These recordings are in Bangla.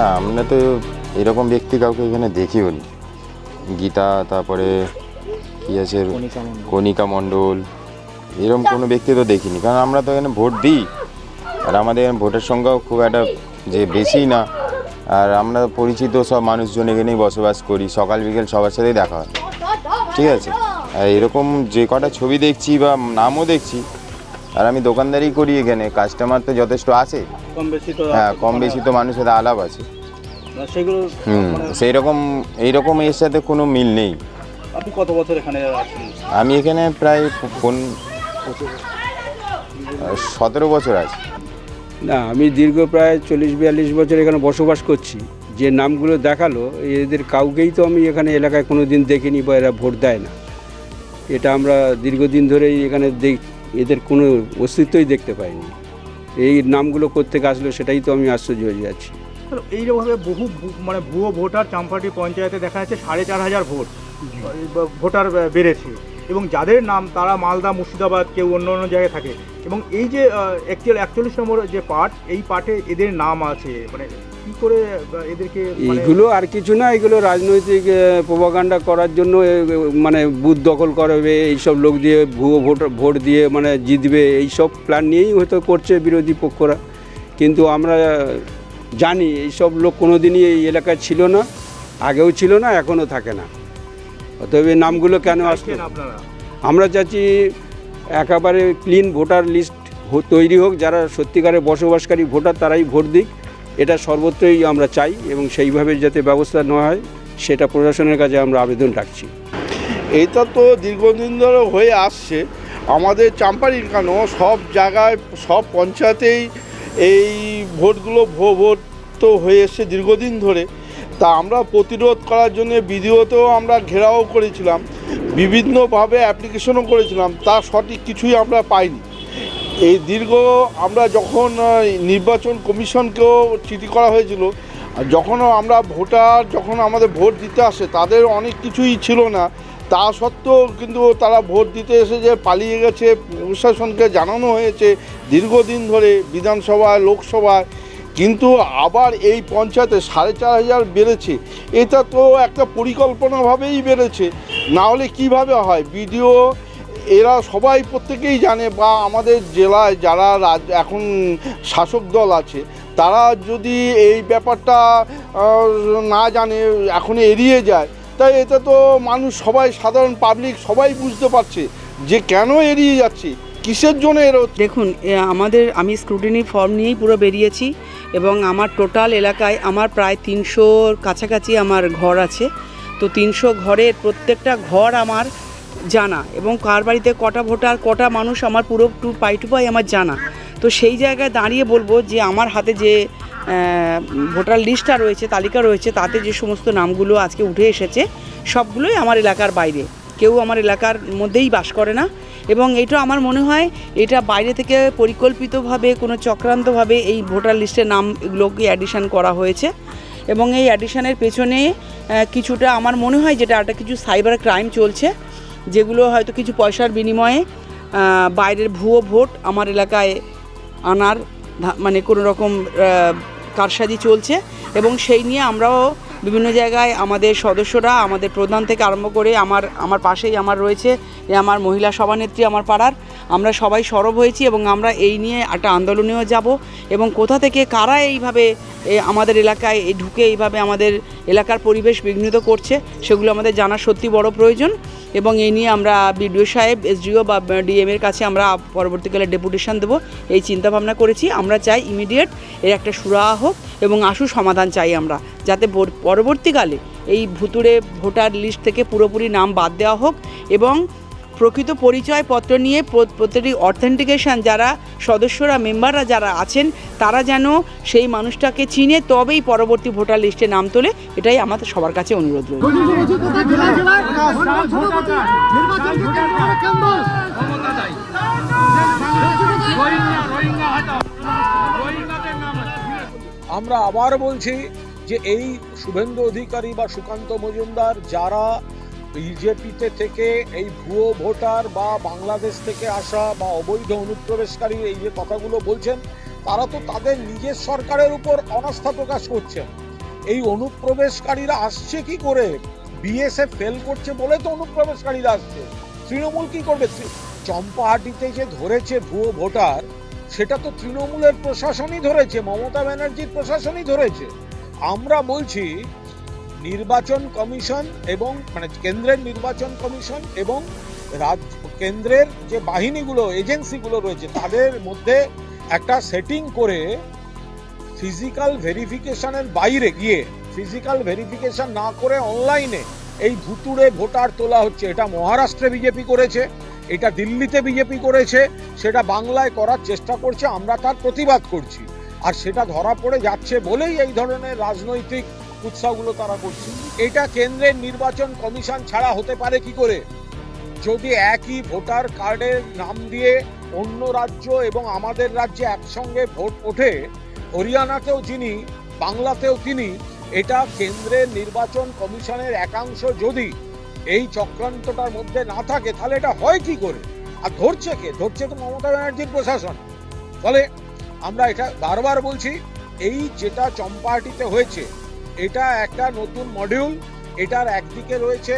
না আমরা তো এরকম ব্যক্তি কাউকে এখানে দেখিও নি। গীতা তারপরে কি আছে? কণিকা মণ্ডল। এরকম কোনো ব্যক্তি তো দেখিনি। কারণ আমরা তো এখানে ভোট দিই। আর আমাদের এখানে ভোটের সংখ্যাও খুব একটা যে বেশি না। আর আমরা পরিচিত সব মানুষজন এখানেই বসবাস করি। সকাল বিকেল সবার সাথেই দেখা হয়। ঠিক আছে? আর এরকম যে কটা ছবি দেখছি বা নামও দেখছি আর আমি দোকানদারি করি এখানে। কাস্টমার তো যথেষ্ট আছে। কম বেশি তো হ্যাঁ কম বেশি তো মানুষের সাথে আলাপ আছে। সেগুলো হুম মানে সেই রকম এইরকম এর সাথে কোনো মিল নেই। আপনি কত বছর এখানে আছেন? আমি এখানে প্রায় কোন সতেরো বছর আছে। না আমি দীর্ঘ প্রায় চল্লিশ বিয়াল্লিশ বছর এখানে বসবাস করছি। যে নামগুলো দেখাল এদের কাউকেই তো আমি এখানে এলাকায় কোনো দিন দেখিনি বা এরা ভোট দেয় না। এটা আমরা দীর্ঘদিন ধরেই এখানে দেখ এদের কোনো অস্তিত্বই দেখতে পাইনি। এই নামগুলো কোত্থেকে আসলো সেটাই তো আমি আশ্চর্য হয়ে যাচ্ছি। এইভাবে বহু মানে ভুয়ো ভোটার চাম্পাটি পঞ্চায়েতে দেখা যাচ্ছে সাড়ে চার হাজার ভোট ভোটার বেড়েছে। এবং যাদের নাম তারা মালদা, মুর্শিদাবাদ, কেউ অন্য অন্য জায়গায় থাকে। এবং এই যে অ্যাকচুয়াল একচল্লিশ নম্বর যে পার্ট এই পার্টে এদের নাম আছে মানে কি করে এদেরকে মানে- এইগুলো আর কিছু না এগুলো রাজনৈতিক প্রভাকাণ্ডা করার জন্য মানে বুথ দখল করবে এইসব লোক দিয়ে ভুয়ো ভোট ভোট দিয়ে মানে জিতবে এইসব প্ল্যান নিয়েই হয়তো করছে বিরোধী পক্ষরা। কিন্তু আমরা জানি এইসব লোক কোনো দিনই এই এলাকায় ছিল না আগেও ছিল না এখনও থাকে না। অতএব এই নামগুলো কেন আসছে আমরা চাচ্ছি একেবারে ক্লিন ভোটার লিস্ট তৈরি হোক যারা সত্যিকারের বসবাসকারী ভোটার তারাই ভোট দিক। এটা সর্বত্রই আমরা চাই এবং সেইভাবে যাতে ব্যবস্থা নেওয়া হয়, সেটা প্রশাসনের কাছে আমরা আবেদন রাখছি। এটা তো দীর্ঘদিন ধরে হয়ে আসছে। আমাদের চাম্পারির কেন? সব জায়গায়, সব পঞ্চায়েতেই এই ভোটগুলো ভোট তো হয়ে এসছে দীর্ঘদিন ধরে। তা আমরা প্রতিরোধ করার জন্য ভিডিওতেও আমরা ঘেরাও করেছিলাম। বিভিন্নভাবে অ্যাপ্লিকেশনও করেছিলাম। তা সঠিক কিছুই আমরা পাইনি। এই দীর্ঘ আমরা যখন নির্বাচন কমিশনকেও চিঠি করা হয়েছিল, আর যখনও আমরা ভোটার, যখন আমাদের ভোট দিতে আসে, তাদের অনেক কিছুই ছিল না। তা সত্ত্বেও কিন্তু তারা ভোট দিতে এসে যে পালিয়ে গেছে, প্রশাসনকে জানানো হয়েছে দীর্ঘদিন ধরে বিধানসভায়, লোকসভায়। কিন্তু আবার এই পঞ্চায়েতে সাড়ে চার হাজার বেড়েছে। এটা তো একটা পরিকল্পনাভাবেই বেড়েছে। না হলে কীভাবে হয়? বিডিও এরা সবাই প্রত্যেকেই জানে বা আমাদের জেলায় যারা এখন শাসক দল আছে, তারা যদি এই ব্যাপারটা না জানে, এখন এড়িয়ে যায়, তাই এটা তো মানুষ সবাই, সাধারণ পাবলিক সবাই বুঝতে পারছে যে কেন এড়িয়ে যাচ্ছে, কিসের জন্য এর দেখুন আমাদের, আমি স্ক্রুটিনি ফর্ম নিয়েই পুরো বেরিয়েছি এবং আমার টোটাল এলাকায় আমার প্রায় তিনশোর কাছাকাছি আমার ঘর আছে। তো তিনশো ঘরের প্রত্যেকটা ঘর আমার জানা এবং কার বাড়িতে কটা ভোটার কটা মানুষ আমার পুরো টু পাই টু পাই আমার জানা। তো সেই জায়গায় দাঁড়িয়ে বলব যে আমার হাতে যে ভোটার লিস্টটা রয়েছে, তালিকা রয়েছে, তাতে যে সমস্ত নামগুলো আজকে উঠে এসেছে, সবগুলোই আমার এলাকার বাইরে। কেউ আমার এলাকার মধ্যেই বাস করে না এবং এটা আমার মনে হয় এটা বাইরে থেকে পরিকল্পিতভাবে, কোনো চক্রান্তভাবে এই ভোটার লিস্টের নামগুলোকে অ্যাডিশান করা হয়েছে এবং এই অ্যাডিশানের পেছনে কিছুটা আমার মনে হয় যেটা একটা কিছু সাইবার ক্রাইম চলছে। যেগুলো হয়তো কিছু পয়সার বিনিময়ে বাইরের ভুয়ো ভোট আমার এলাকায় আনার মানে কোনো রকম কারসাজি চলছে এবং সেই নিয়ে আমরাও বিভিন্ন জায়গায় আমাদের সদস্যরা, আমাদের প্রধান থেকে আরম্ভ করে আমার আমার পাশেই আমার রয়েছে আমার মহিলা সভানেত্রী আমার পাড়ার, আমরা সবাই সরব হয়েছি এবং আমরা এই নিয়ে একটা আন্দোলনেও যাব এবং কোথা থেকে কারা এইভাবে আমাদের এলাকায় ঢুকে এইভাবে আমাদের এলাকার পরিবেশ বিঘ্নিত করছে সেগুলো আমাদের জানা সত্যি বড় প্রয়োজন। এবং এই নিয়ে আমরা বিডিও সাহেব, এসডিও বা ডিএম এর কাছে আমরা পরবর্তীকালে ডেপুটেশন দেবো। এই চিন্তা ভাবনা করেছি। আমরা চাই ইমিডিয়েট এর একটা সুরাহা হোক এবং আশু সমাধান চাই আমরা, যাতে পরবর্তীকালে এই ভুতুড়ে ভোটার লিস্ট থেকে পুরোপুরি নাম বাদ দেওয়া হোক এবং প্রকৃত পরিচয়পত্র নিয়ে প্র- প্রতিটি অথেন্টিকেশন যারা সদস্যরা, মেম্বাররা যারা আছেন, তারা যেন সেই মানুষটাকে চিনে, তবেই পরবর্তী ভোটার লিস্টে নাম তোলে। এটাই আমাদের সবার কাছে অনুরোধ রয়েছে আমরা আবার বলছি যে এই শুভেন্দু অধিকারী বা সুকান্ত মজুমদার যারা বিজেপিতে থেকে এই ভুয়ো ভোটার বা বাংলাদেশ থেকে আসা বা অবৈধ অনুপ্রবেশকারী এই যে কথাগুলো বলছেন, তারা তো তাদের নিজের সরকারের উপর অনাস্থা প্রকাশ করছেন। এই অনুপ্রবেশকারীরা আসছে কি করে? বিএসএফ ফেল করছে বলে তো অনুপ্রবেশকারীরা আসছে। তৃণমূল কি করবে? চম্পাহাটিতে যে ধরেছে ভুয়ো ভোটার, সেটা তো তৃণমূলের প্রশাসনই ধরেছে, মমতা ব্যানার্জির প্রশাসনই ধরেছে। আমরা বলছি নির্বাচন কমিশন এবং মানে কেন্দ্রের নির্বাচন কমিশন এবং রাজ্য কেন্দ্রের যে বাহিনীগুলো, এজেন্সিগুলো রয়েছে, তাদের মধ্যে একটা সেটিং করে ফিজিক্যাল ভেরিফিকেশনের বাইরে গিয়ে ফিজিক্যাল ভেরিফিকেশন না করে অনলাইনে এই ভুতুড়ে ভোটার তোলা হচ্ছে। এটা মহারাষ্ট্রে বিজেপি করেছে, এটা দিল্লিতে বিজেপি করেছে, সেটা বাংলায় করার চেষ্টা করছে, আমরা তার প্রতিবাদ করছি। আর সেটা ধরা পড়ে যাচ্ছে বলেই এই ধরনের রাজনৈতিক উৎসাহগুলো তারা করছে। এটা কেন্দ্রের নির্বাচন কমিশন ছাড়া হতে পারে কি করে? যদি একই ভোটার কার্ডের নাম দিয়ে অন্য রাজ্য এবং আমাদের রাজ্যে একসঙ্গে ভোট ওঠে, হরিয়ানাতেও যিনি বাংলাতেও তিনি, এটা কেন্দ্রের নির্বাচন কমিশনের একাংশ যদি এই চক্রান্তটার মধ্যে না থাকে, তাহলে এটা হয় কি করে? আর ধরছে কে? ধরছে তো মমতা ব্যানার্জির প্রশাসন। ফলে আমরা এটা বারবার বলছি, এই যেটা চম্পাহাটিতে হয়েছে এটা একটা নতুন মডিউল এটার একদিকে রয়েছে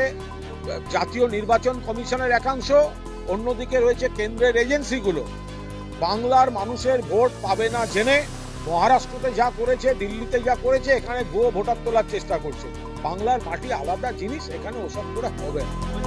জাতীয় নির্বাচন কমিশনের একাংশ, অন্যদিকে রয়েছে কেন্দ্রের এজেন্সিগুলো। বাংলার মানুষের ভোট পাবে না জেনে মহারাষ্ট্রতে যা করেছে, দিল্লিতে যা করেছে, এখানে ভুয়ো ভোটার তোলার চেষ্টা করছে। বাংলার মাটি আলাদা জিনিস, এখানে ওসব করে হবে না।